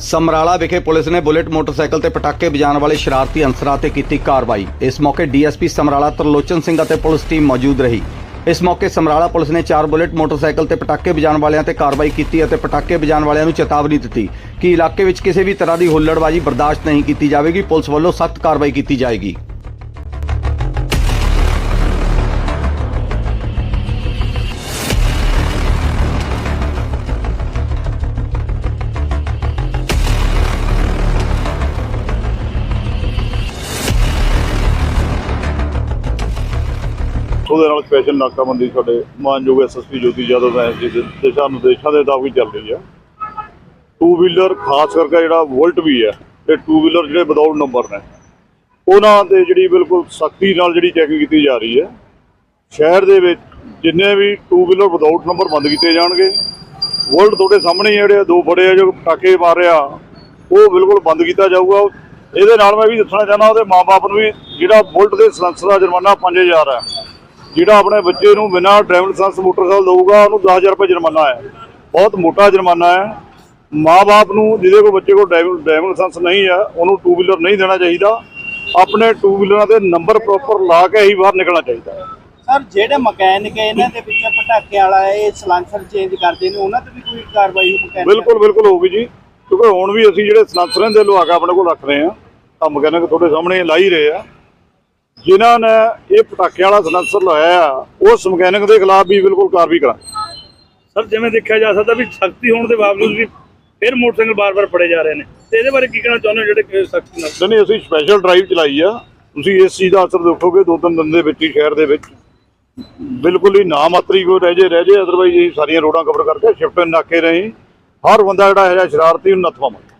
ਸਮਰਾਲਾ ਵਿਖੇ ਪੁਲਿਸ ਨੇ bullet motorcycle ਤੇ ਪਟਾਕੇ ਵਜਾਉਣ ਵਾਲੇ ਸ਼ਰਾਰਤੀ ਅਨਸਰਾਂ ਤੇ ਕੀਤੀ ਕਾਰਵਾਈ। ਇਸ ਮੌਕੇ ਡੀਐਸਪੀ ਸਮਰਾਲਾ ਤਰਲੋਚਨ ਸਿੰਘ ਅਤੇ ਪੁਲਿਸ ਟੀਮ ਮੌਜੂਦ ਰਹੀ। ਇਸ ਮੌਕੇ ਸਮਰਾਲਾ ਪੁਲਿਸ ਨੇ ਚਾਰ ਬੁਲੇਟ ਮੋਟਰਸਾਈਕਲ ਤੇ ਪਟਾਕੇ ਵਜਾਉਣ ਵਾਲਿਆਂ ਤੇ ਕਾਰਵਾਈ ਕੀਤੀ ਅਤੇ ਪਟਾਕੇ ਵਜਾਉਣ ਵਾਲਿਆਂ ਨੂੰ ਚੇਤਾਵਨੀ ਦਿੱਤੀ ਕਿ ਇਲਾਕੇ ਵਿੱਚ ਕਿਸੇ ਵੀ ਤਰ੍ਹਾਂ ਦੀ ਹੁੱਲੜਬਾਜ਼ੀ ਬਰਦਾਸ਼ਤ ਨਹੀਂ ਕੀਤੀ ਜਾਵੇਗੀ। ਪੁਲਿਸ ਵੱਲੋਂ ਸਖਤ ਕਾਰਵਾਈ ਕੀਤੀ ਜਾਏਗੀ। ਉਹਦੇ ਨਾਲ ਸਪੈਸ਼ਲ ਨਾਕਾਬੰਦੀ ਸਾਡੇ ਮਾਨਯੋਗ ਐਸਐਸਪੀ ਜੋਤੀ ਯਾਦਵ ਸਾਹਿਬ ਜੀ ਦੇ ਦਿਸ਼ਾ ਨਿਰਦੇਸ਼ਾਂ ਦੇ ਮੁਤਾਬਕ ਚੱਲ ਰਹੀ ਹੈ। ਟੂ ਵੀਲਰ ਖਾਸ ਕਰਕੇ ਜਿਹੜਾ ਵੋਲਟ ਵੀ ਹੈ ਤੇ ਟੂ ਵੀਲਰ ਜਿਹੜੇ ਵਿਦਆਊਟ ਨੰਬਰ ਨੇ, ਉਹਨਾਂ ਤੇ ਜਿਹੜੀ ਬਿਲਕੁਲ ਸਖਤੀ ਨਾਲ ਜਿਹੜੀ ਚੈਕਿੰਗ ਕੀਤੀ ਜਾ ਰਹੀ ਹੈ। ਸ਼ਹਿਰ ਦੇ ਵਿੱਚ ਜਿੰਨੇ ਵੀ ਟੂ ਵੀਲਰ ਵਿਦਆਊਟ ਨੰਬਰ ਬੰਦ ਕੀਤੇ ਜਾਣਗੇ, ਵੋਲਟ ਤੁਹਾਡੇ ਸਾਹਮਣੇ ਹੀ ਜਿਹੜੇ ਦੋ ਬੜੇ ਆ, ਜੋ ਪਟਾਕੇ ਮਾਰਿਆ ਉਹ ਬਿਲਕੁਲ ਬੰਦ ਕੀਤਾ ਜਾਊਗਾ। ਇਹਦੇ ਨਾਲ ਮੈਂ ਵੀ ਦੱਸਣਾ ਚਾਹੁੰਦਾ, ਉਹਦੇ ਮਾਪੇ ਨੂੰ ਵੀ ਜਿਹੜਾ ਬੁਲਟ ਦੇ ਸਲੈਂਸਰ ਦਾ ਜੁਰਮਾਨਾ 5000 ਹੈ। ਜਿਹੜਾ ਆਪਣੇ ਬੱਚੇ ਨੂੰ ਬਿਨਾਂ ਡਰਾਈਵਿੰਗ ਲਾਇਸੈਂਸ ਮੋਟਰਸਾਈਕਲ ਦਊਗਾ ਉਹਨੂੰ 10000 ਰੁਪਏ ਜੁਰਮਾਨਾ ਹੈ। ਬਹੁਤ ਮੋਟਾ ਜੁਰਮਾਨਾ ਹੈ। ਮਾਪੇ ਨੂੰ ਜਿਹਦੇ ਕੋਲ ਬੱਚੇ ਕੋਲ ਡਰਾਈਵਿੰਗ ਡਰਾਈਵਿੰਗ ਲਾਇਸੈਂਸ ਨਹੀਂ ਹੈ ਉਹਨੂੰ ਟੂ ਵੀਲਰ ਨਹੀਂ ਦੇਣਾ ਚਾਹੀਦਾ। ਆਪਣੇ ਟੂ ਵੀਲਰਾਂ ਦੇ ਨੰਬਰ ਪ੍ਰੋਪਰ ਲਾ ਕੇ ਹੀ ਬਾਹਰ ਨਿਕਲਣਾ ਚਾਹੀਦਾ ਹੈ। ਸਰ ਜਿਹੜੇ ਮਕੈਨਿਕ ਇਹਨਾਂ ਦੇ ਵਿੱਚ ਪਟਾਕੇ ਵਾਲਾ ਇਹ ਸਲਾਂਸਰ ਚੇਂਜ ਕਰਦੇ ਨੇ ਉਹਨਾਂ ਤੇ ਵੀ ਕੋਈ ਕਾਰਵਾਈ ਹੋ ਮਕੈਨਿਕ? ਬਿਲਕੁਲ ਬਿਲਕੁਲ ਹੋਊਗੀ ਜੀ। ਕਿਉਂਕਿ ਹੁਣ ਵੀ ਅਸੀਂ ਜਿਹੜੇ ਸਲੈਂਸਰਾਂ ਦੇ ਲਵਾ ਕੇ ਆਪਣੇ ਕੋਲ ਰੱਖ ਰਹੇ ਹਾਂ ਤਾਂ ਮਕੈਨਿਕ ਤੁਹਾਡੇ ਸਾਹਮਣੇ ਲਾ ਹੀ ਰਹੇ ਆ। ਜਿਨ੍ਹਾਂ ਨੇ ਇਹ ਪਟਾਕਿਆਂ ਵਾਲਾ ਸਲੈਂਸਰ ਲਾਇਆ ਆ ਉਸ ਮਕੈਨਿਕ ਦੇ ਖਿਲਾਫ ਵੀ ਬਿਲਕੁਲ ਕਾਰਵਾਈ ਕਰਾਂਗੇ। ਸਰ ਜਿਵੇਂ ਦੇਖਿਆ ਜਾ ਸਕਦਾ ਵੀ ਸਖਤੀ ਹੋਣ ਦੇ ਬਾਵਜੂਦ ਵੀ ਫਿਰ ਮੋਟਰਸਾਈਕਲ ਬਾਰ-ਬਾਰ ਫੜੇ ਜਾ ਰਹੇ ਨੇ। ਤੇ ਇਹਦੇ ਬਾਰੇ ਕੀ ਕਹਿਣਾ ਚਾਹੁੰਦੇ ਹੋ ਜਿਹੜੇ ਸਖਤੀ ਨਾਲ? ਨਹੀਂ ਨਹੀਂ ਅਸੀਂ ਸਪੈਸ਼ਲ ਡਰਾਈਵ ਚਲਾਈ ਆ। ਤੁਸੀਂ ਇਸ ਚੀਜ਼ ਦਾ ਅਸਰ ਦੇਖੋਗੇ ਦੋ ਤਿੰਨ ਦਿਨ ਦੇ ਵਿੱਚ ਹੀ ਸ਼ਹਿਰ ਦੇ ਵਿੱਚ। ਬਿਲਕੁਲ ਹੀ ਨਾ ਮਾਤਰੀ ਕੋਈ ਰਹਿ ਜੇ ਰਹਿ ਜੇ ਅਦਰਵਾਈਜ਼ ਇਹ ਸਾਰੀਆਂ ਰੋਡਾਂ ਕਵਰ ਕਰਕੇ ਸ਼ਿਫਟ ਨਾਕੇ ਰਹੀ। ਹਰ ਬੰਦਾ ਜਿਹੜਾ ਹੈ ਸ਼ਰਾਰਤੀ ਨੂੰ ਨੱਥ ਪਾਵਾਂਗੇ।